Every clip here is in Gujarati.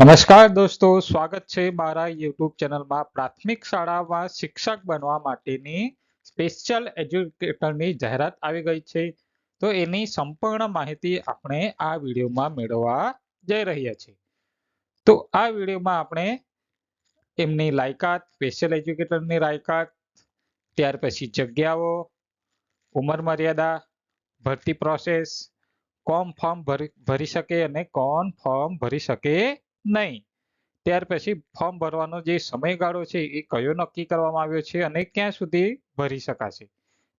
નમસ્કાર દોસ્તો, સ્વાગત છે મારા યુટ્યુબ ચેનલમાં પ્રાથમિક શાળામાં શિક્ષક બનવા માટેની સ્પેશિયલ એજ્યુકેટરની જાહેરાત આવી ગઈ છે. તો એની સંપૂર્ણ માહિતી આપણે આ વિડીયોમાં મેળવવા જઈ રહ્યા છીએ. તો આ વિડીયોમાં આપણે એમની લાયકાત સ્પેશિયલ એજ્યુકેટરની લાયકાત, ત્યાર પછી જગ્યાઓ, ઉંમર મર્યાદા, ભરતી પ્રોસેસ કોમ ફોર્મ ભરી ભરી શકે અને કોણ ફોર્મ ભરી શકે નહીં. ત્યાર પછી ફોર્મ ભરવાનો જે સમયગાળો છે એ કયો નક્કી કરવામાં આવ્યો છે અને ક્યાં સુધી ભરી શકાશે?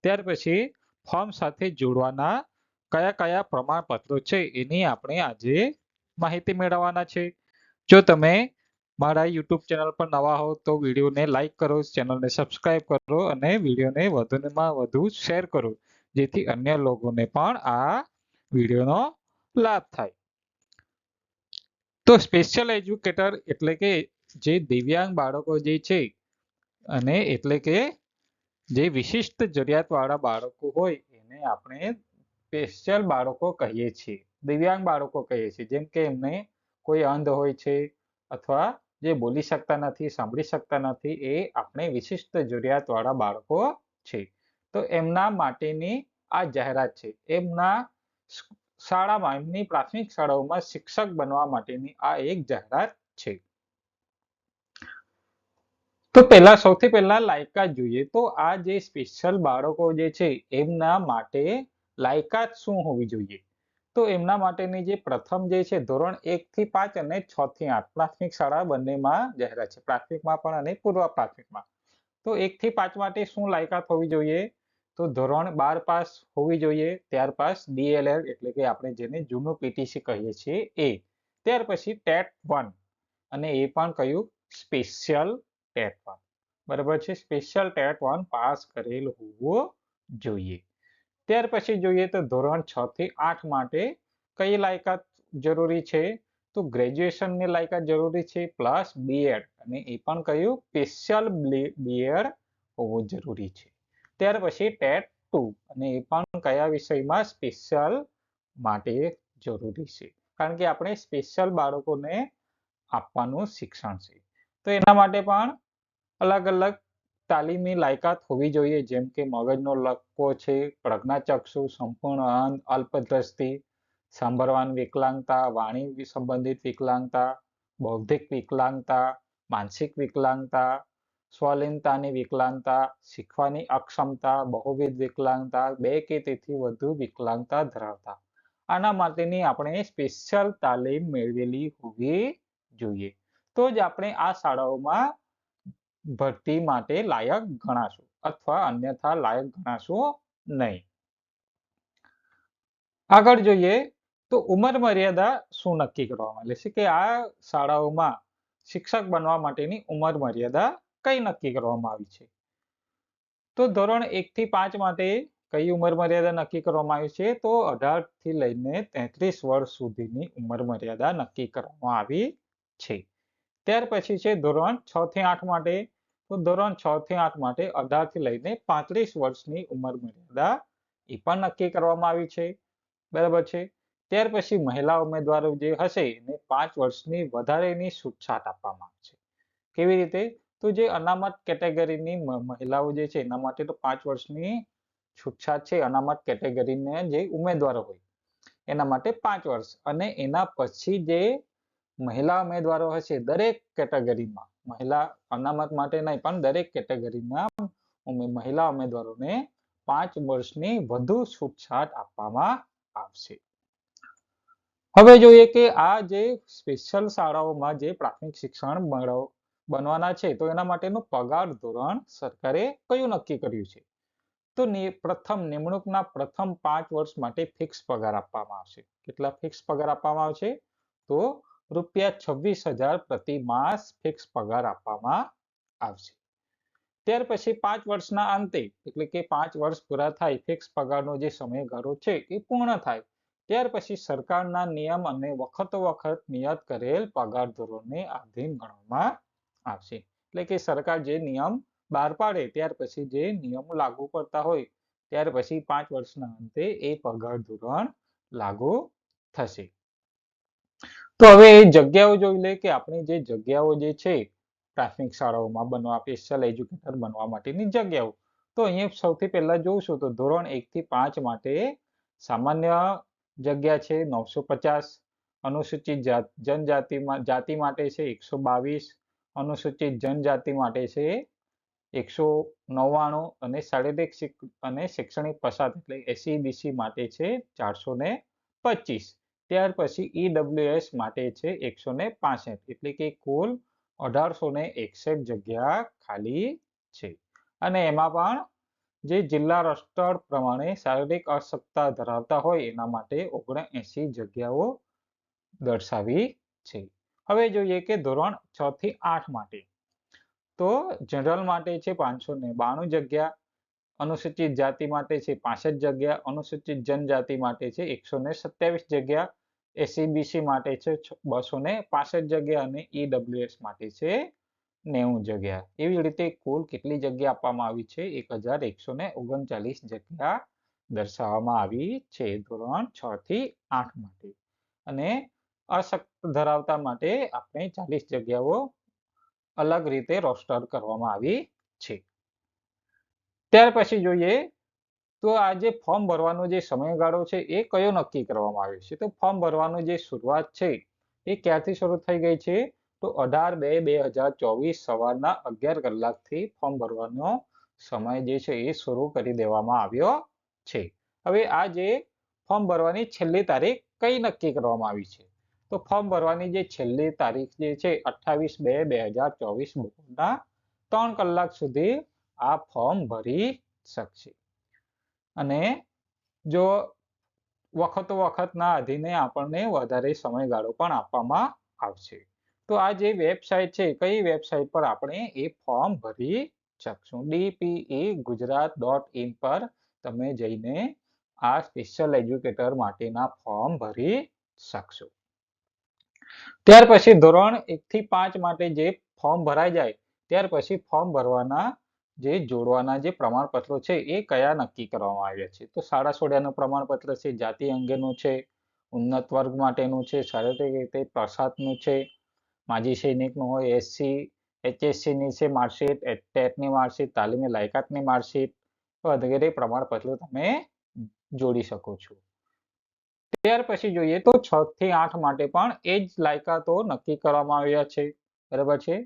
ત્યાર પછી ફોર્મ સાથે જોડવાના કયા કયા પ્રમાણપત્રો છે એની આપણે આજે માહિતી મેળવવાના છે. જો તમે મારા યુટ્યુબ ચેનલ પર નવા હો તો વિડીયોને લાઈક કરો, ચેનલને સબસ્ક્રાઇબ કરો અને વિડીયોને વધુમાં વધુ શેર કરો, જેથી અન્ય લોકોને પણ આ વિડીયોનો લાભ થાય. તો સ્પેશિયલ એજ્યુકેટર એટલે કે જે દિવ્યાંગ બાળકો જે છે અને એટલે કે જે વિશિષ્ટ જરૂરિયાતવાળા બાળકો હોય એને આપણે સ્પેશિયલ બાળકો કહીએ છીએ. દિવ્યાંગ બાળકો કહીએ છીએ. જેમ કે એમને કોઈ અંધ હોય છે અથવા જે બોલી શકતા નથી, સાંભળી શકતા નથી એ આપણે વિશિષ્ટ જરૂરિયાતવાળા બાળકો છે. તો એમના માટેની આ જાહેરાત છે. એમના શાળામાં એમની પ્રાથમિક શાળાઓમાં શિક્ષક બનવા માટેની આ એક જાહેરાત છે. તો પહેલા સૌથી પહેલા લાયકાત જોઈએ તો આ જે સ્પેશિયલ બાળકો જે છે એમના માટે લાયકાત શું હોવી જોઈએ? તો એમના માટેની જે પ્રથમ જે છે ધોરણ એક થી પાંચ અને છ થી આઠ પ્રાથમિક શાળા બંનેમાં જાહેરાત છે. પ્રાથમિકમાં પણ અને પૂર્વ પ્રાથમિકમાં. તો એક થી પાંચ માટે શું લાયકાત હોવી જોઈએ? તો ધોરણ બાર પાસ હોવી જોઈએ, ત્યાર પાસ ડીએલએડ એટલે કે આપણે જેને જૂનું પીટીસી કહીએ છીએ એ. ત્યાર પછી ટેટ વન અને એ પણ કયું? Special TET one. બરાબર છે? સ્પેશિયલ ટેટ વન પાસ કરેલ હોવો જોઈએ. ત્યાર પછી જોઈએ તો ધોરણ છ થી આઠ માટે કઈ લાયકાત જરૂરી છે? તો ગ્રેજ્યુએશનની લાયકાત જરૂરી છે, પ્લસ બીએડ. અને એ પણ કયું? સ્પેશિયલ બીએડ હોવું જરૂરી છે. ત્યાર પછી ટેટ ટુ અને એ પણ કયા વિષયમાં સ્પેશિયલ માટે જરૂરી છે? કારણ કે આપણે સ્પેશિયલ બાળકોને આપવાનું શિક્ષણ છે. તો એના માટે પણ અલગ અલગ તાલીમી લાયકાત હોવી જોઈએ, જેમ કે મગજનો લક્કો છે પ્રજ્ઞાચક્ષુ સંપૂર્ણ અંધ, અલ્પદ્રષ્ટિ, સાંભળવાની વિકલાંગતા, વાણી સંબંધિત વિકલાંગતા, બૌદ્ધિક વિકલાંગતા, માનસિક વિકલાંગતા સ્વલિનતાની વિકલાંગતા, શીખવાની અક્ષમતા, બહુવિધ વિકલાંગતા, બે કે તેથી વધુ વિકલાંગતા ધરાવતા. આના માટેની આપણે સ્પેશિયલ તાલીમ મેળવેલી હોવી જોઈએ. તો જ આપણે આ શાળાઓમાં ભરતી માટે લાયક ગણાશું અથવા અન્યથા લાયક ગણાશું નહીં. આગળ જોઈએ તો ઉંમર મર્યાદા શું નક્કી કરવામાં આવે છે કે આ શાળાઓમાં શિક્ષક બનવા માટેની ઉંમર મર્યાદા કઈ નક્કી કરવામાં આવી છે? તો ધોરણ એક થી પાંચ માટે કઈ ઉંમર મર્યાદા નક્કી કરવામાં આવી છે? તો અઢારથી લઈને તેત્રીસ વર્ષ સુધીની ઉંમર મર્યાદા નક્કી કરવામાં આવી છે. ત્યાર પછી છે ધોરણ છ થી આઠ માટે. તો ધોરણ છ થી આઠ માટે અઢારથી લઈને પાંત્રીસ વર્ષની ઉંમર મર્યાદા એ પણ નક્કી કરવામાં આવી છે. બરાબર છે? ત્યાર પછી મહિલા ઉમેદવારો જે હશે એને પાંચ વર્ષની વધારેની છૂટછાટ આપવામાં આવે છે. કેવી રીતે? તો જે અનામત કેટેગરીની મહિલાઓ જે છે, એના માટે તો પાંચ વર્ષની છૂટછાટ છે. અનામત કેટેગરીને જે ઉમેદવારો હોય, એના માટે પાંચ વર્ષ. અને એના પછી જે મહિલા ઉમેદવારો હશે, દરેક કેટેગરીમાં, મહિલા અનામત માટે નહીં, પણ દરેક કેટેગરીમાં મહિલા ઉમેદવારોને પાંચ વર્ષની વધુ છૂટછાટ આપવામાં આવશે. હવે જોઈએ કે આ જે સ્પેશિયલ શાળાઓમાં જે પ્રાથમિક શિક્ષણ બનવાના છે. તો એના માટેનું પગાર ધોરણ સરકારે કયું નક્કી કર્યું છે? તો પ્રથમ નિમણૂકના પ્રથમ પાંચ વર્ષ માટે ફિક્સ પગાર આપવામાં આવશે. કેટલા ફિક્સ પગાર આપવામાં આવશે? તો રૂપિયા છવ્વીસ હજાર પ્રતિ માસ ફિક્સ પગાર આપવામાં આવશે. ત્યાર પછી પાંચ વર્ષના અંતે, એટલે કે પાંચ વર્ષ પૂરા થાય ફિક્સ પગારનો જે સમયગાળો છે એ પૂર્ણ થાય. ત્યાર પછી સરકારના નિયમ અને વખતો વખત નિયત કરેલ પગાર ધોરણને આધીન ગણવામાં આવશે એટલે કે સરકાર જે નિયમ બહાર પાડે, ત્યાર પછી જે નિયમો લાગુ પડતા હોય, ત્યાર પછી પાંચ વર્ષના અંતે એ પગાર ધોરણ લાગુ થશે. તો હવે એ જગ્યાઓ જોઈ લે કે આપણી જે જગ્યાઓ જે છે, પ્રાથમિક શાળાઓમાં બનવા સ્પેશિયલ એજ્યુકેટર બનવા માટેની જગ્યાઓ. તો અહીંયા સૌથી પહેલા જોઈશું તો ધોરણ એક થી પાંચ માટે સામાન્ય જગ્યા છે નવસો પચાસ. અનુસૂચિત જાત- જનજાતિમાં, જાતિ માટે છે એકસો બાવીસ. અનુસૂચિત જનજાતિ માટે છે એકસો નવ્વાણું અને શારીરિક અને શૈક્ષણિક પસાર એટલે એસી બીસી માટે છે ચારસો ને પચીસ. ત્યાર પછી ઈડબ્લ્યુએસ માટે છે એકસો ને પાસઠ. એટલે કે કુલ અઢારસો ને એકસઠ જગ્યા ખાલી છે. અને એમાં પણ જે જિલ્લા રસ્ટર પ્રમાણે શારીરિક અશક્તતા ધરાવતા હોય એના માટે ઓગણએંસી જગ્યાઓ દર્શાવી છે. હવે જોઈએ કે ધોરણ છ થી આઠ માટે. તો જનરલ માટે છે પાંચસો ને બાણું જગ્યા, અનુસૂચિત જાતિ માટે છે પાસઠ જગ્યા, અનુસૂચિત જનજાતિ માટે છે એકસો ને સત્યાવીસ જગ્યા એસીબીસી માટે છે બસો ને પાસઠ જગ્યા અને ઈડબ્લ્યુએસ માટે છે નેવું જગ્યા. એવી રીતે કુલ કેટલી જગ્યા આપવામાં આવી છે? એક હજાર એકસો ને ઓગણચાલીસ જગ્યા દર્શાવવામાં આવી છે ધોરણ છ થી આઠ માટે. અને અશક્ત ધરાવતા માટે આપણે ચાલીસ જગ્યાઓ અલગ રીતે રોસ્ટર કરવામાં આવી છે. ત્યાર પછી જોઈએ તો આ જે ફોર્મ ભરવાનો જે સમયગાળો છે એ કયો નક્કી કરવામાં આવ્યો છે? તો ફોર્મ ભરવાનું જે શરૂઆત છે એ ક્યારથી શરૂ થઈ ગઈ છે? તો અઢાર બે બે હજાર ચોવીસ સવારના અગિયાર કલાકથી ફોર્મ ભરવાનો સમય જે છે એ શરૂ કરી દેવામાં આવ્યો છે. હવે આ જે ફોર્મ ભરવાની છેલ્લી તારીખ કઈ નક્કી કરવામાં આવી છે? તો ફોર્મ ભરવાની જે છેલ્લી તારીખ જે છે, અઠ્ઠાવીસ બે બે હજાર ચોવીસ બપોરના ત્રણ કલાક સુધી આ ફોર્મ ભરી શકશે. અને જો વખતો વખતના આધીને આપણને વધારે સમયગાળો પણ આપવામાં આવશે. તો આ જે વેબસાઇટ છે કઈ વેબસાઇટ પર આપણે એ ફોર્મ ભરી શકશું? ડીપીઈ ગુજરાત ડોટ ઇન પર તમે જઈને આ સ્પેશિયલ એજ્યુકેટર માટેના ફોર્મ ભરી શકશો. ત્યાર પછી ધોરણ એક થી પાંચ માટે જે ફોર્મ ભરાઈ જાય, ત્યાર પછી ફોર્મ ભરવાના જે જોડવાના જે પ્રમાણપત્રો છે, એ કયા નક્કી કરવામાં આવ્યા છે? તો શાળા સોડિયાનું પ્રમાણપત્ર છે, જાતિ અંગેનું છે, ઉન્નત વર્ગ માટેનું છે, શારીરિક રીતે પ્રસાદનું છે, માજી સૈનિકનું હોય એસસી એચએસસી ની છે માર્કશીટ ટેટની માર્કશીટ, તાલીમી લાયકાતની માર્કશીટ, વગેરે પ્રમાણપત્રો તમે જોડી શકો છો. ત્યાર પછી જોઈએ તો છ થી આઠ માટે પણ એ જ લાયકાતો નક્કી કરવામાં આવ્યા છે. બરાબર છે?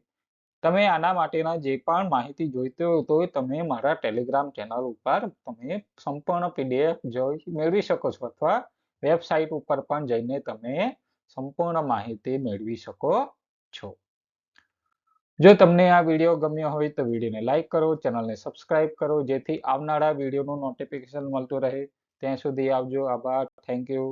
તમે આના માટેના જે પણ માહિતી જોઈતી હોય તો તમે મારા ટેલિગ્રામ ચેનલ ઉપર તમે સંપૂર્ણ પીડીએફ જોઈ મેળવી શકો છો અથવા વેબસાઇટ ઉપર પણ જઈને તમે સંપૂર્ણ માહિતી મેળવી શકો છો. જો તમને આ વીડિયો ગમ્યો હોય તો વિડીયોને લાઈક કરો, ચેનલને સબસ્ક્રાઇબ કરો, જેથી આવનારા વિડીયોનું નોટિફિકેશન મળતું રહે. ત્યાં સુધી આવજો. આભાર. Thank you